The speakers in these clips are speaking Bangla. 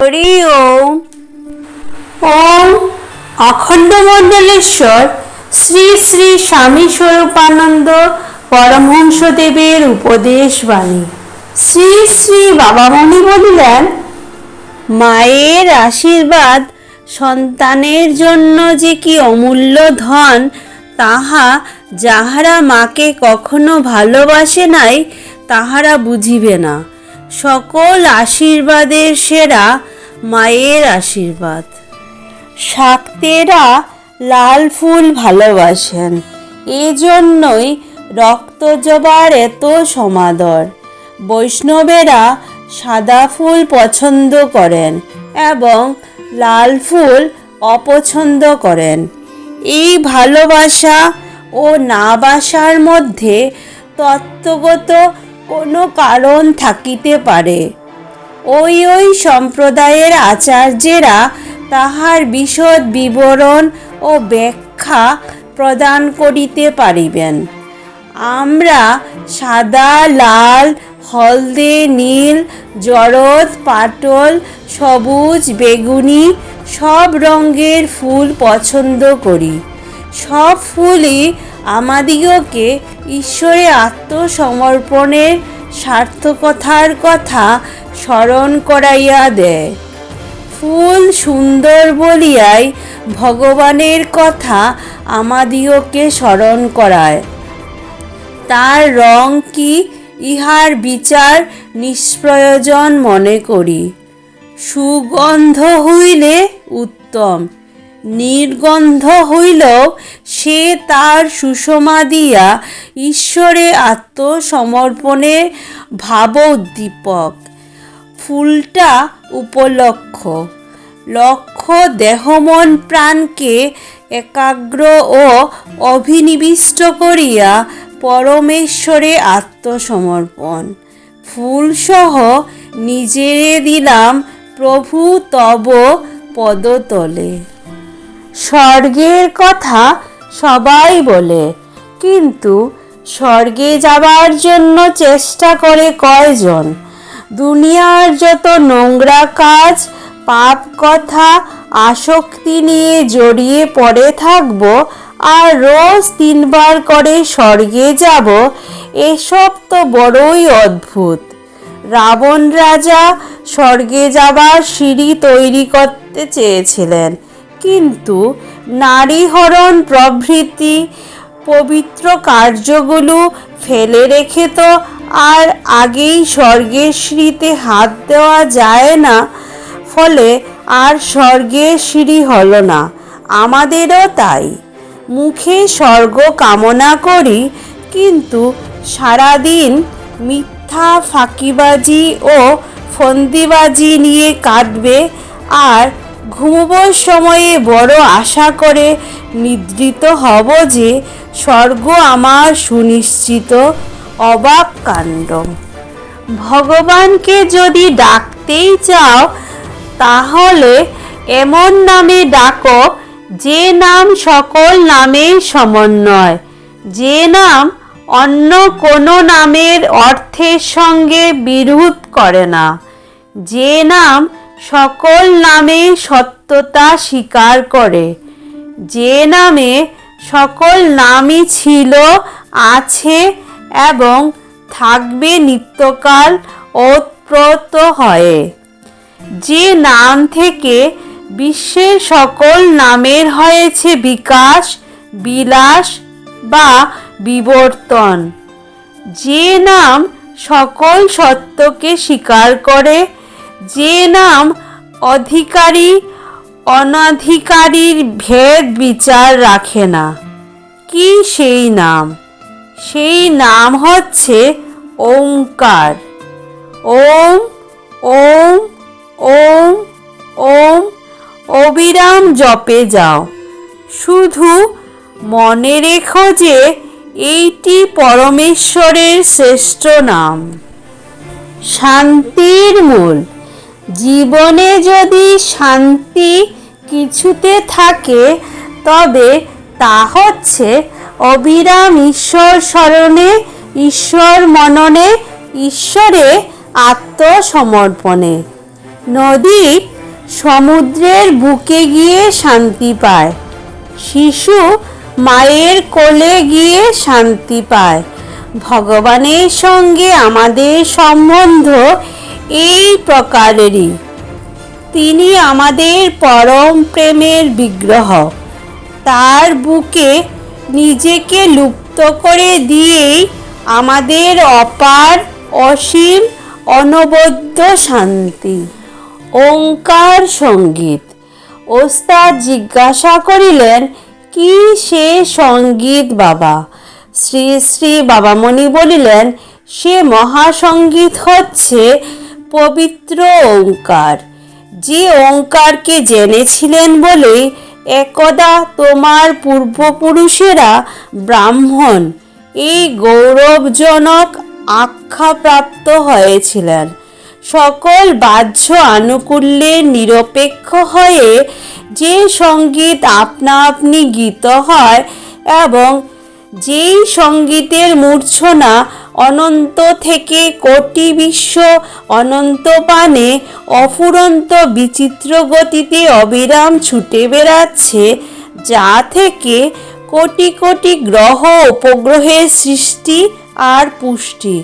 হরি ওম ওম অখণ্ড মণ্ডলেশ্বর শ্রী শ্রী স্বামী স্বরূপানন্দ পরমহংসদেবের উপদেশ বাণী শ্রী শ্রী বাবামণি বলিলেন, মায়ের আশীর্বাদ সন্তানের জন্য যে কি অমূল্য ধন, তাহা যাহারা মাকে কখনো ভালোবাসে নাই, তাহারা বুঝিবে না। সকল আশীর্বাদের সেরা মায়ের আশীর্বাদ। শাক্তেরা লাল ফুল ভালোবাসেন, এজন্যই রক্তজবার এত সমাদর। বৈষ্ণবেরা সাদা ফুল পছন্দ করেন এবং লাল ফুল অপছন্দ করেন। এই ভালোবাসা ও না বাসার মধ্যে তত্ত্বগত কোনো কারণ থাকিতে পারে। ওই ওই সম্প্রদায়ের আচার্যেরা তাহার বিশদ বিবরণ ও ব্যাখ্যা প্রদান করিতে পারিবেন। আমরা সাদা, লাল, হলদে, নীল, জরদ, পাটল, সবুজ, বেগুনি সব রঙের ফুল পছন্দ করি। সব ফুলই আমাদিগকে ঈশ্বরে আত্মসমর্পণের সার্থকতার কথা স্মরণ করাইয়া দেয়। ফুল সুন্দর বলিয়াই ভগবানের কথা আমাদিগকে স্মরণ করায়। তার রং কি ইহার বিচার নিষ্প্রয়োজন মনে করি। সুগন্ধ হইলে উত্তম। নির্গন্ধ হইল, সে তার সুষমা দিয়া ঈশ্বরে আত্মসমর্পণে ভাবোদ্দীপক। ফুলটা উপলক্ষ। লক্ষ্য দেহমন প্রাণকে একাগ্র ও অভিনিবিষ্ট করিয়া পরমেশ্বরে আত্মসমর্পণ। ফুলসহ নিজেরে দিলাম প্রভু তব পদতলে। স্বর্গের কথা সবাই বলে। কিন্তু স্বর্গে যাবার জন্য চেষ্টা করে কয়জন? দুনিয়ার যত নোংরা কাজ, পাপ কথা, আসক্তি নিয়ে জড়িয়ে পড়ে থাকব আর রোজ তিনবার করে স্বর্গে যাব, এসব তো বড়ই অদ্ভুত। রাবণ রাজা স্বর্গে যাবার সিঁড়ি তৈরি করতে চেয়েছিলেন। কিন্তু নারীহরণ প্রভৃতি পবিত্র কার্যগুলো ফেলে রেখে তো আর আগেই স্বর্গের সিঁড়িতে হাত দেওয়া যায় না, ফলে আর স্বর্গের সিঁড়ি হলো না। আমাদেরও তাই। মুখে স্বর্গ কামনা করি, কিন্তু সারাদিন মিথ্যা ফাঁকিবাজি ও ফন্দিবাজি নিয়ে কাটবে আর ঘুমোবার সময়ে বড় আশা করে নিদ্রিত হব যে স্বর্গ আমার সুনিশ্চিত। অবাক কাণ্ড। ভগবানকে যদি ডাকতেই চাও, তাহলে এমন নামে ডাকো, যে নাম সকল নামের সমন্বয়। যে নাম অন্য কোনো নামের অর্থের সঙ্গে বিরোধ করে না। যে নাম সকল নামে সত্যতা স্বীকার করে। যে নামে সকল নামই ছিল, আছে এবং থাকবে নিত্যকাল ওতপ্রোত হয়ে। যে নাম থেকে বিশ্বের সকল নামের হয়েছে বিকাশ, বিলাস বা বিবর্তন। যে নাম সকল সত্যকে স্বীকার করে যে নাম অধিকারী, অনাধিকারীর ভেদ বিচার রাখে না। কি সেই নাম? সেই নাম হচ্ছে ওঙ্কার। ওম ওম ওম ওম, অবিরাম জপে যাও। শুধু মনে রেখো যে এইটি পরমেশ্বরের শ্রেষ্ঠ নাম। শান্তির মূল। জীবনে যদি শান্তি কিছুতে থাকে, তবে তা হচ্ছে অবিরাম ঈশ্বর স্মরণে, ঈশ্বর মননে, ঈশ্বরে আত্মসমর্পণে। নদী সমুদ্রের বুকে গিয়ে শান্তি পায়। শিশু মায়ের কোলে গিয়ে শান্তি পায়। ভগবানের সঙ্গে আমাদের সম্বন্ধ এই প্রকারেরই। তিনি আমাদের পরম প্রেমের বিগ্রহ। তার বুকে নিজেকে লুপ্ত করে দিয়েই আমাদের অপার, অসীম, অনবদ্য শান্তি। ওঙ্কার সংগীত। ওস্তাদ জিজ্ঞাসা করিলেন, কি সে সংগীত বাবা? শ্রী শ্রী বাবামণি বলিলেন, সে মহাসঙ্গীত হচ্ছে পবিত্র ওঙ্কার। যে ওঙ্কারকে জেনেছিলেন বলেই একদা তোমার পূর্বপুরুষেরা ব্রাহ্মণ। এই গৌরবজনক আখ্যা প্রাপ্ত হয়েছিলেন। সকল বাহ্য আনুকূল্যের নিরপেক্ষ হয়ে যে সংগীত আপনা আপনি গীত হয় এবং যেই সঙ্গীতের মূর্ছনা অনন্ত থেকে কোটি বিশ্ব অনন্ত পানে অফুরন্ত বিচিত্র গতিতে অবিরাম ছুটে বেড়াচ্ছে, যা থেকে কোটি কোটি গ্রহ উপগ্রহের সৃষ্টি আর পুষ্টি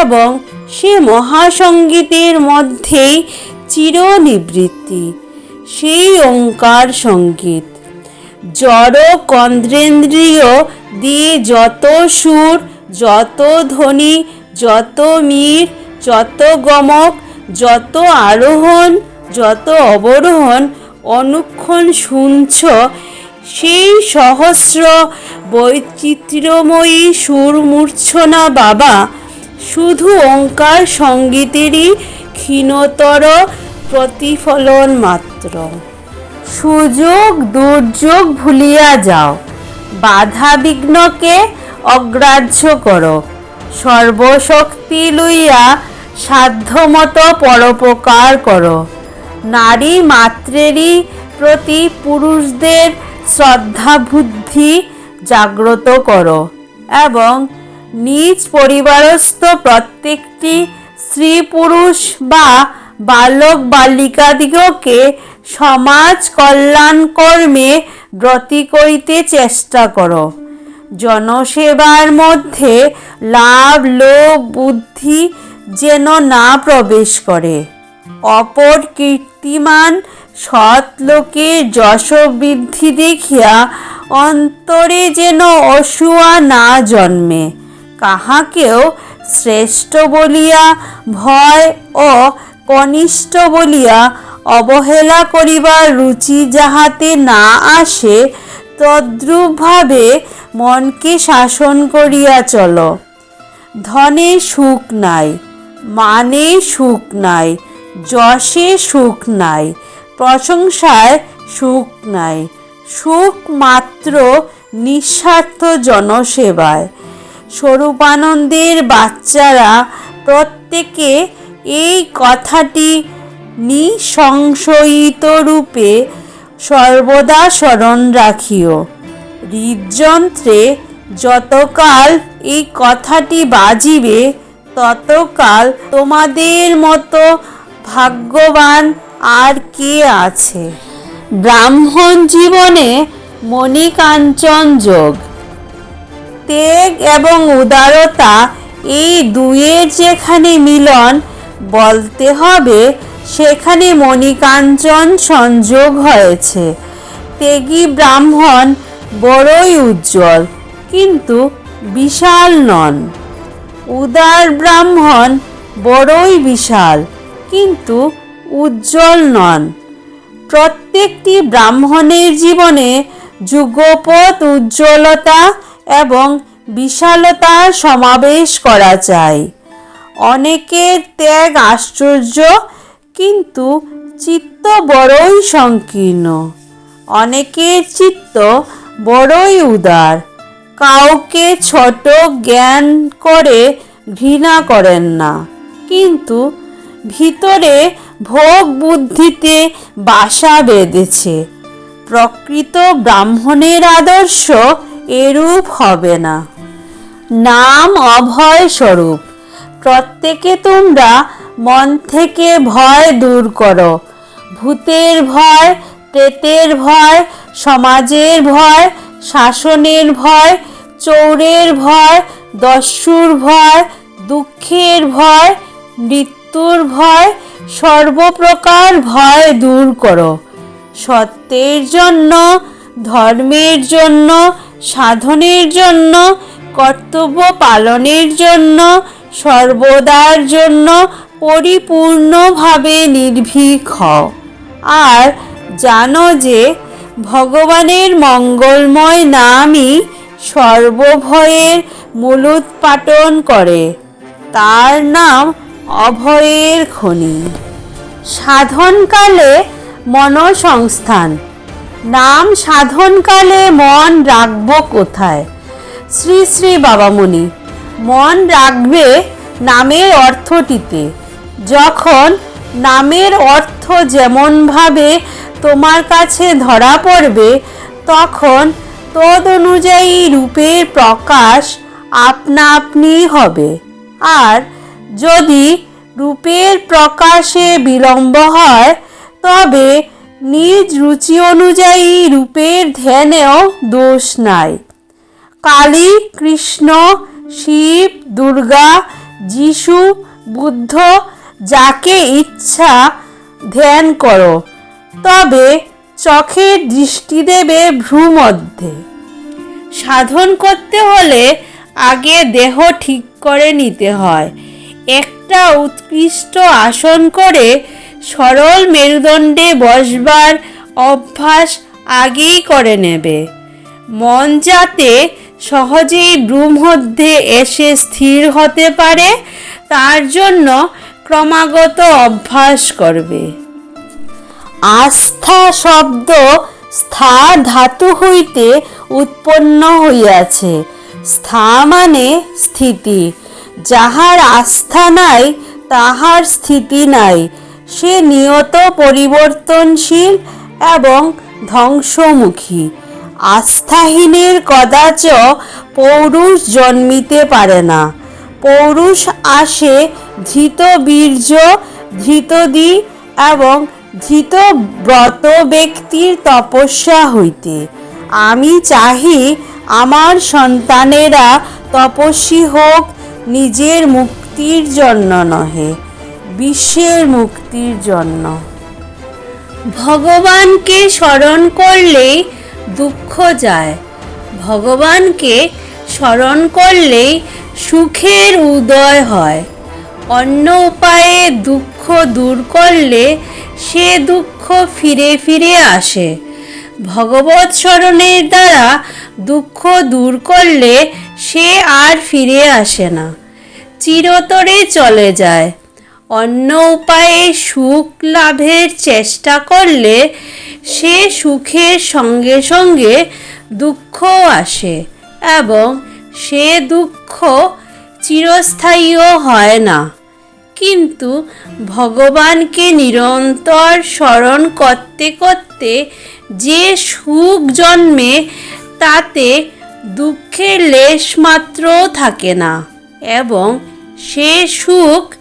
এবং সে মহাসঙ্গীতের মধ্যেই চিরনিবৃত্তি। সেই ওঙ্কার সংগীত। জড় কন্দ্রেন্দ্রিয় দিয়ে যত সুর, যত ধ্বনি, যত মীর, যত গমক, যত আরোহণ, যত অবরোহণ, অনুক্ষণ শুনছ, সেই সহস্র বৈচিত্র্যময়ী সুর মূর্ছনা বাবা, শুধু ওঙ্কার সঙ্গীতেরই ক্ষীণতর প্রতিফলন মাত্র। সুযোগ দুর্যোগ ভুলিয়া যাও। বাধা বিঘ্নকে অগ্রাহ্য করো। সর্বশক্তি লইয়া সাধ্যমতো পরোপকার করো। নারী মাত্রেরই প্রতি পুরুষদের শ্রদ্ধা বুদ্ধি জাগ্রত করো এবং নিজ পরিবারস্থ প্রত্যেকটি স্ত্রী পুরুষ বা বালক বালিকাদিগকে সমাজ কল্যাণ কর্মে ব্রতী করিতে চেষ্টা করো। জনসেবার মধ্যে লাভ, লোভ, বুদ্ধি যেন না প্রবেশ করে। অপর কীর্তিমান সৎ লোকের যশ বৃদ্ধি দেখিয়া অন্তরে যেন অসুয়া না জন্মে। কাহাকেও শ্রেষ্ঠ বলিয়া ভয় ও কনিষ্ঠ বলিয়া অবহেলা করিবার রুচি যাহাতে না আসে, তদ্রূপভাবে মনকে শাসন করিয়া চলো। ধনে সুখ নাই মানে সুখ নাই, যশে সুখ নাই, প্রশংসায় সুখ নাই, সুখ মাত্র নিঃস্বার্থ জনসেবায়। স্বরূপানন্দের বাচ্চারা প্রত্যেকে এই কথাটি নিঃসংশয়িত রূপে সর্বদা স্মরণ রাখিও। হৃদযন্ত্রে যতকাল এই কথাটি বাজিবে, ততকাল তোমাদের মতো ভাগ্যবান আর কে আছে? ব্রাহ্মণ জীবনে মণিকাঞ্চন যোগ। ত্যাগ এবং উদারতা এই দুয়ের যেখানে মিলন, বলতে হবে সেখানে মণিকাঞ্চন সংযোগ হয়েছে। ত্যাগী ব্রাহ্মণ বড়ই উজ্জ্বল, কিন্তু বিশাল নন। উদার ব্রাহ্মণ বড়ই বিশাল, কিন্তু উজ্জ্বল নন। প্রত্যেকটি ব্রাহ্মণের জীবনে যুগপথ উজ্জ্বলতা এবং বিশালতার সমাবেশ করা চাই অনেকের ত্যাগ আশ্চর্য কিন্তু চিত্ত বড়ই সংকীর্ণ। অনেকের চিত্ত বড়ই উদার। কাউকে ছোট জ্ঞান করে ঘৃণা করেন না। কিন্তু ভিতরে ভোগ বুদ্ধিতে বাসা বেঁধেছে। প্রকৃত ব্রাহ্মণের আদর্শ এরূপ হবে না। নাম অভয় স্বরূপ। প্রত্যেকে তোমরা মন থেকে ভয় দূর করো। ভূতের ভয় প্রেতের ভয়, সমাজের ভয়, শাসনের ভয়, চৌরের ভয়, দস্যুর ভয়, দুঃখের ভয়, মৃত্যুর ভয়, সর্বপ্রকার ভয় দূর করো। সত্যের জন্য, ধর্মের জন্য, সাধনের জন্য, কর্তব্য পালনের জন্য, সর্বদার জন্য পরিপূর্ণভাবে নির্ভীক হও। আর জানো যে ভগবানের মঙ্গলময় নামই সর্বভয়ের মূলোৎপাটন করে। তার নাম অভয়ের খনি। সাধনকালে মনসংস্থান। নাম সাধনকালে মন রাখব কোথায়? শ্রী শ্রী বাবামণি, মন রাখবে নামের অর্থটিতে। যখন নামের অর্থ যেমনভাবে তোমার কাছে ধরা পড়বে, তখন তদ অনুযায়ী রূপের প্রকাশ আপনা আপনি হবে। আর যদি রূপের প্রকাশে বিলম্ব হয়, তবে নিজ রুচি অনুযায়ী রূপের ধ্যানেও দোষ নাই। কালী, কৃষ্ণ, শিব, দুর্গা, যিশু, বুদ্ধ যাকে ইচ্ছা ধ্যান করো, তবে চোখের দৃষ্টি দেবে ভ্রু মধ্যে সাধন করতে হলে আগে দেহ ঠিক করে নিতে হয়। একটা উৎকৃষ্ট আসন করে সরল মেরুদণ্ডে বসবার অভ্যাস আগেই করে নেবে। মন যাতে সহজেই ভ্রু মধ্যে এসে স্থির হতে পারে, তার জন্য ক্রমাগত অভ্যাস করবে। আস্থা শব্দ স্থা ধাতু হইতে উৎপন্ন হইয়াছে। স্থা মানে স্থিতি। যাহার আস্থা নাই, তাহার স্থিতি নাই। সে নিয়ত পরিবর্তনশীল এবং ধ্বংসমুখী। আস্থাহীনের কদাচ পৌরুষ জন্মিতে পারে না। পৌরুষ আসে ধৃত বীর্য ধৃতদি এবং ধৃত ব্রত ব্যক্তির তপস্যা হইতে। আমি চাহি আমার সন্তানেরা তপস্বী হোক, নিজের মুক্তির জন্য নহে, বিশ্বের মুক্তির জন্য। ভগবানকে স্মরণ করলেই দুঃখ যায়। ভগবানকে স্মরণ করলেই সুখের উদয় হয়। অন্য উপায়ে দুঃখ দূর করলে সে দুঃখ ফিরে ফিরে আসে। ভগবত স্মরণের দ্বারা দুঃখ দূর করলে সে আর ফিরে আসে না, চিরতরে চলে যায়। অন্য উপায়ে সুখ লাভের চেষ্টা করলে সে সুখের সঙ্গে সঙ্গে দুঃখও আসে এবং সে দুঃখ চিরস্থায়ীও হয় না। কিন্তু ভগবানকে নিরন্তর স্মরণ করতে করতে যে সুখ জন্মে, তাতে দুঃখের লেশমাত্রও থাকে না এবং সে সুখ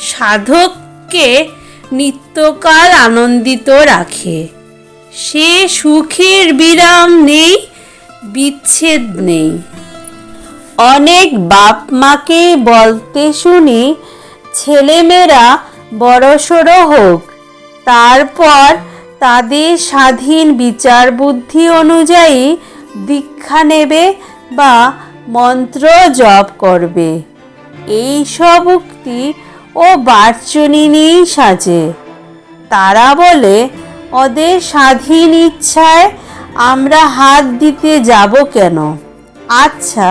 সাধককে নিত্যকাল আনন্দিত রাখে। সে সুখের বিরাম নেই, বিচ্ছেদ নেই। অনেক বাপ মাকে বলতে শুনি ছেলেমেয়েরা বড়সড় হোক। তারপর তাদের স্বাধীন বিচার বুদ্ধি অনুযায়ী দীক্ষা নেবে বা মন্ত্র জপ করবে। এই সব উক্তি ও বার্চনি নিয়েই সাজে। তারা বলে, ওদের স্বাধীন ইচ্ছায় আমরা হাত দিতে যাব কেন? আচ্ছা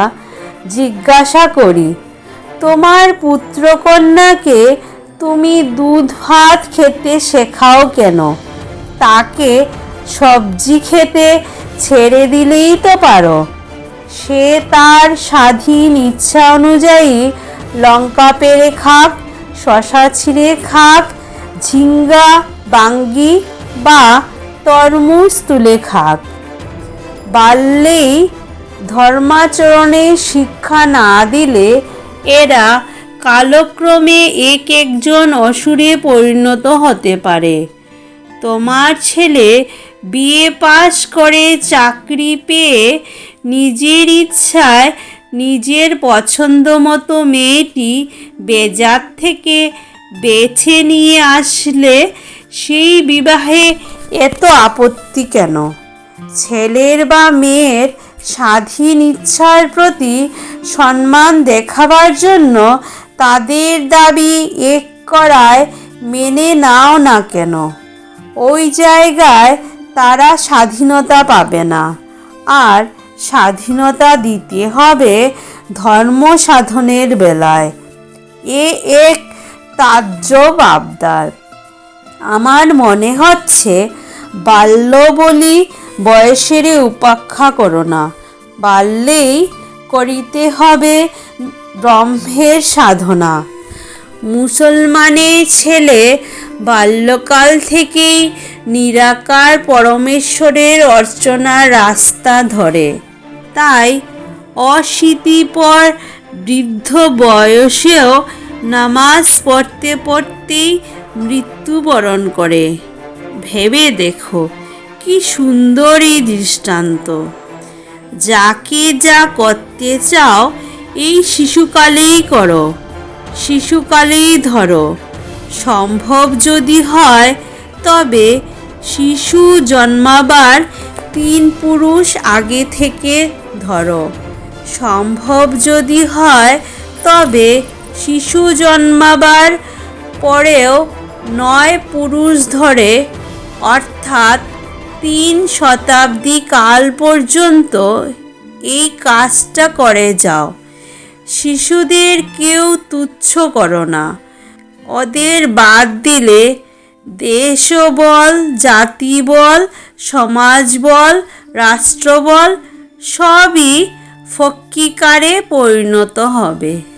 জিজ্ঞাসা করি, তোমার পুত্রকন্যাকে তুমি দুধ ভাত খেতে শেখাও কেন? তাকে সবজি খেতে ছেড়ে দিলেই তো পারো। সে তার স্বাধীন ইচ্ছা অনুযায়ী লঙ্কা পেড়ে খাক, শশা ছিঁড়ে খাক, ঝিঙ্গা, বাঙ্গি বা তরমুজ তুলে খাক। বাল্যেই ধর্মাচরণের শিক্ষা না দিলে এরা কালক্রমে এক একজন অসুরে পরিণত হতে পারে। তোমার ছেলে বিএ পাশ করে চাকরি পেয়ে নিজের ইচ্ছায় নিজের পছন্দ মতো মেয়েটি বেজার থেকে বেছে নিয়ে আসলে সেই বিবাহে এত আপত্তি কেন? ছেলের বা মেয়ের স্বাধীন ইচ্ছার প্রতি সম্মান দেখাবার জন্য তাদের দাবি এক করায় মেনে নাও না কেন। ওই জায়গায় তারা স্বাধীনতা পাবে না। আর স্বাধীনতা দিতে হবে ধর্ম সাধনের বেলায়। এ এক তাজ্জব আবদার। আমার মনে হচ্ছে বাল্য বলি বয়সের উপাখ্যা করো না। বাল্যেই করিতে হবে ব্রহ্মের সাধনা। মুসলমানের ছেলে বাল্যকাল থেকেই নিরাকার পরমেশ্বরের অর্চনার রাস্তা ধরে। তাই অশীতিপর বৃদ্ধ বয়সেও নামাজ পড়তে পড়তেই মৃত্যুবরণ করে। ভেবে দেখো কি সুন্দর এই দৃষ্টান্ত। যাকে যা করতে চাও, এই শিশুকালেই করো, শিশুকালেই ধরো। সম্ভব যদি হয়, তবে শিশু জন্মাবার তিন পুরুষ আগে থেকে ধরো। সম্ভব যদি হয়, তবে শিশু জন্মাবার পরেও নয় পুরুষ ধরে, অর্থাৎ তিন শতাব্দী কাল পর্যন্ত এই কাজটা করে যাও। শিশুদের কেউ তুচ্ছ করো না। ওদের বাদ দিলে দেশও বল জাতি বল সমাজ বল রাষ্ট্র বল সবই ফক্কিকারে পরিণত হবে।